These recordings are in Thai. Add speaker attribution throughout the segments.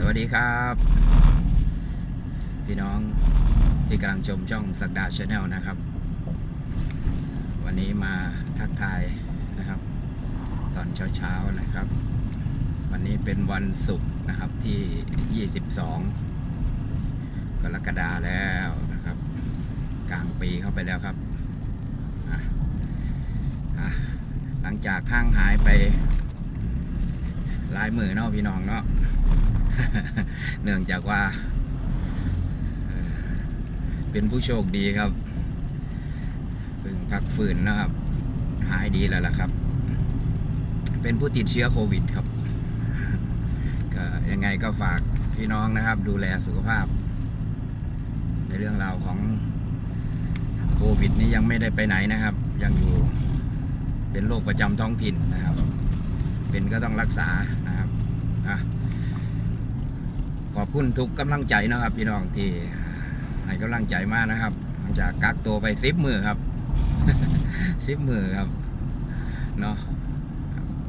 Speaker 1: สวัสดีครับ พี่น้องที่กำลังชมช่องสักดาชาแนลนะครับ วันนี้มาทักทายนะครับ ตอนเช้าๆนะครับ วันนี้เป็นวันศุกร์นะครับที่ 22 กรกฎาแล้วนะครับ กลางปีเข้าไปแล้วครับ หลังจากห้างหายไปหลายมือเนาะพี่น้องเนาะ เนื่องจากว่า เป็นผู้โชคดีครับเพิ่งพักฝืนนะครับ หายดีแล้วล่ะครับ เป็นผู้ติดเชื้อโควิดครับ ก็ยังไงก็ฝากพี่น้องนะครับ ดูแลสุขภาพ ในเรื่องราวของโควิดนี้ยังไม่ได้ไปไหนนะครับ ยังอยู่เป็นโรคประจำท้องถิ่นนะครับ เป็นก็ต้องรักษานะครับอะ ขอบคุณทุกกำลังใจนะครับ พี่น้องที่ให้กำลังใจมากนะครับหลังจากกักตัวไปซิปมือครับซิปมือครับเนาะ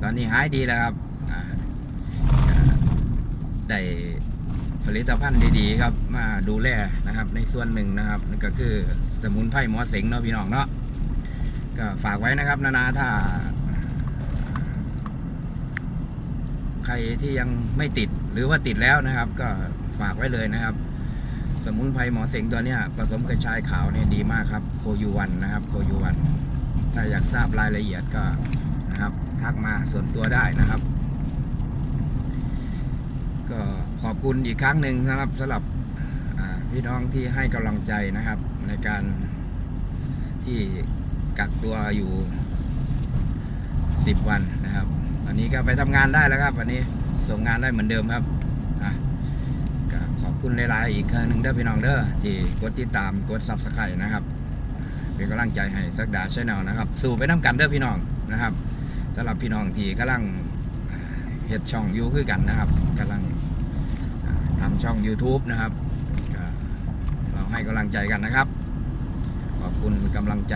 Speaker 1: ตอนนี้หายดีแล้วครับได้ผลิตภัณฑ์ดีๆครับ มาดูแลนะครับ ในส่วนหนึ่งนะครับนั่นก็คือสมุนไพรหมอเสงเนาะพี่น้องเนาะก็ฝากไว้นะครับ นานาถ้า ใครที่ยังไม่ติดหรือว่าติดแล้วนะครับ ก็ฝากไว้เลยนะครับ สมุนไพรหมอเสงตัวเนี้ยผสมกระชายขาวเนี่ยดีมากครับโคยูวันนะครับโคยูวันถ้าอยากทราบรายละเอียดก็นะครับทักมาส่วนตัวได้นะครับ ก็ขอบคุณอีกครั้งหนึ่งนะครับสำหรับพี่น้องที่ให้กำลังใจนะครับ ในการที่กักตัวอยู่ 10 วันนะครับ ตอนนี้ก็ไปทำงานได้แล้วครับ วันนี้ส่งงานได้เหมือนเดิมครับอะก็ขอบคุณหลายๆอีกครั้งหนึ่งเด้อพี่น้องเด้อที่กดติดตามกดซับสไครต์นะครับ เป็นกำลังใจให้สักดาชแนลนะครับ สู่ไปน้ำกันเด้อพี่น้องนะครับสำหรับพี่น้องที่กำลังเฮ็ดช่องอยู่คือกันนะครับกำลังอ่าทำช่อง YouTube นะครับเราให้กำลังใจกันนะครับ ขอบคุณกำลังใจ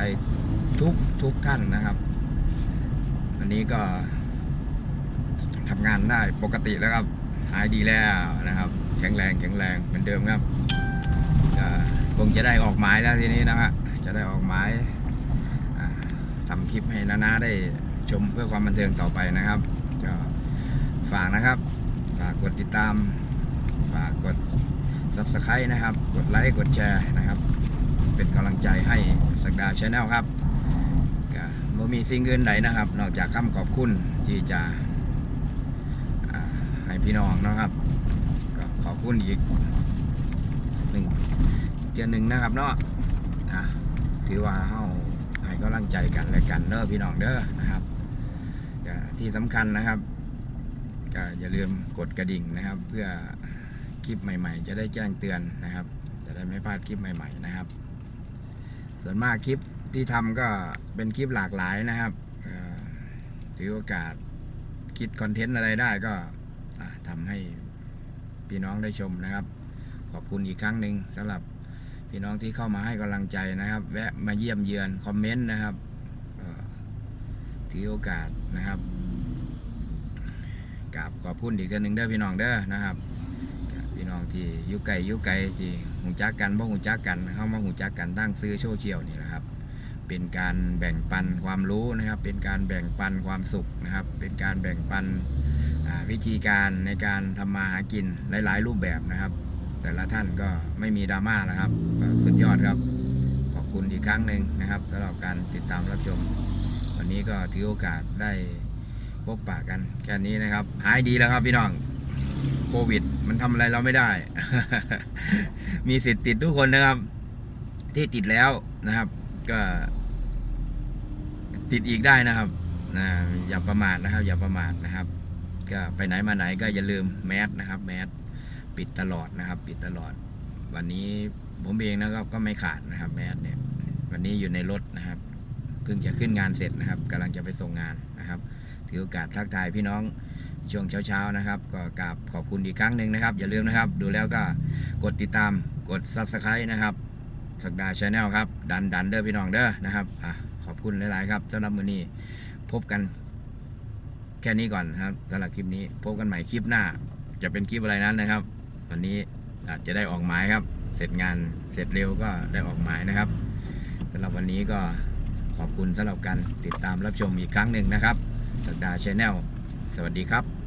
Speaker 1: ทุกทุกท่านนะครับ อันนี้ก็ ทำงานได้ปกติแล้วครับ หายดีแล้วนะครับ แข็งแรงแข็งแรงเหมือนเดิมครับคงจะได้ออกหมายแล้วทีนี้นะฮะจะได้ออกหมายอ่าทำคลิปให้นานาได้ชมเพื่อความบันเทิงต่อไปนะครับก็ฝากนะครับ ฝากกดติดตาม ฝากกด subscribe นะครับ กดไลค์กดแชร์นะครับ เป็นกำลังใจให้สักดาชาแนลครับก็บ่มีสิ่งอื่นใดนะครับ นอกจากคำขอบคุณที่จะ พี่น้องนะครับก็ขอบคุณอีกหนึ่งเดือนหนึ่งนะครับเนาะอะถือว่าเฮาให้กำลังใจกันและกันเด้อพี่น้องเด้อนะครับที่สำคัญนะครับก็อย่าลืมกดกระดิ่งนะครับ เพื่อคลิปใหม่ ๆ จะได้แจ้งเตือนนะครับ จะได้ไม่พลาดคลิปใหม่ ๆ นะครับ ส่วนมากคลิปที่ทำก็เป็นคลิปหลากหลายนะครับถือโอกาสคิดคอนเทนต์อะไรได้ก็ อ่าทำให้พี่น้องได้ชมนะครับ ขอบคุณอีกครั้งหนึ่งสำหรับพี่น้องที่เข้ามาให้กำลังใจนะครับ แวะมาเยี่ยมเยือนคอมเมนต์นะครับเอ่อถือโอกาสนะครับกราบขอบคุณอีกเทื่อหนึ่งเด้อพี่น้องเด้อนะครับพี่น้องที่ยุไกลยุไกลที่หูจักกันบ่หูจักกันเข้ามาหูจักกันตั้งซื้อโซเชียลนี่นะครับ เป็นการแบ่งปันความรู้นะครับ เป็นการแบ่งปันความสุขนะครับ เป็นการแบ่งปัน วิธีการในการทำมาหากินหลาย ๆ รูปแบบนะครับ แต่ละท่านก็ไม่มีดราม่านะครับสุดยอดครับ ขอบคุณอีกครั้งหนึ่งนะครับสำหรับการติดตามรับชม วันนี้ก็ถือโอกาสได้พบปะกันแค่นี้นะครับ หายดีแล้วครับพี่น้องโควิด มันทำอะไรเราไม่ได้ มีสิทธิ์ติดทุกคนนะครับ ที่ติดแล้วนะครับ ก็ ติดอีกได้นะครับนะอย่าประมาทนะครับ อย่าประมาทนะครับ ก็ไปไหนมาไหนก็อย่าลืมแมสนะครับแมสปิดตลอดนะครับ ปิดตลอด วันนี้ผมเองนะครับก็ไม่ขาดนะครับแมสเนี่ยวันนี้อยู่ในรถนะครับเพิ่งจะขึ้นงานเสร็จนะครับกำลังจะไปส่งงานนะครับ ถือโอกาสทักทายพี่น้องช่วงเช้าๆนะครับ ก็กราบขอบคุณอีกครั้งหนึ่งนะครับ อย่าลืมนะครับ ดูแล้วก็กดติดตามกด subscribe นะครับสักดาชาแนลครับ ดันดันเด้อพี่น้องเด้อนะครับอะขอบคุณหลาย ๆ ครับสำหรับมือนี้พบกัน แค่นี้ก่อนครับสำหรับคลิปนี้พบกันใหม่คลิปหน้า จะเป็นคลิปอะไรนั้นนะครับ วันนี้อาจจะได้ออกหมายครับ เสร็จงานเสร็จเร็วก็ได้ออกหมายนะครับสำหรับวันนี้ก็ขอบคุณสำหรับการติดตามรับชมอีกครั้งหนึ่งนะครับสัปดาชาแนลสวัสดีครับ